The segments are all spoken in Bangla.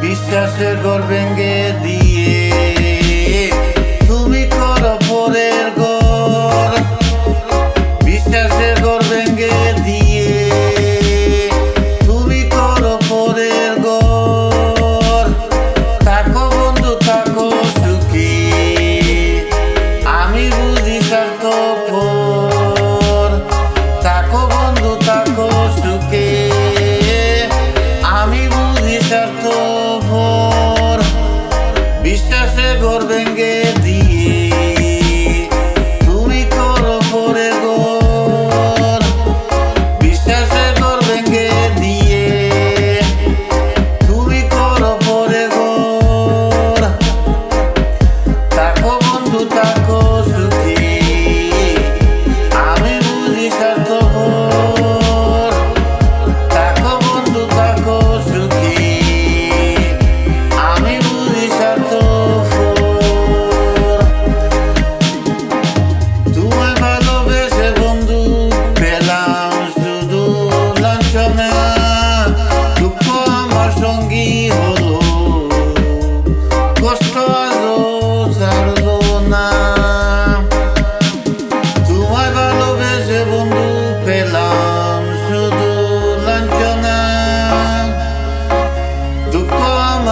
বিশ্বাসের গর্বেঙ্গে দিয়ে। শহর বিশ্বাসে ঘর ভেঙ্গে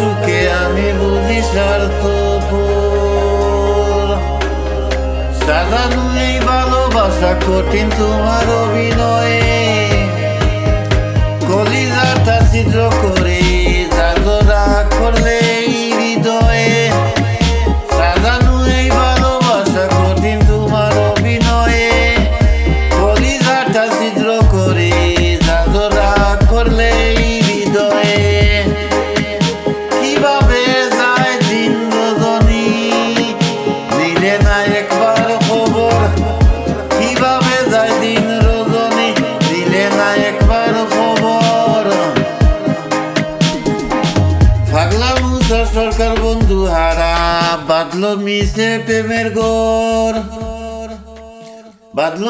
তোকে আমি বুঝি স্বার্থ সাজানো এই ভালোবাসা কঠিন তোমার অভিনয়ে। একবার দিলে না একবার খবর। থাকলাম সরকার বন্ধু হারা বাঁধলো মিশে প্রেমের গোর বাদল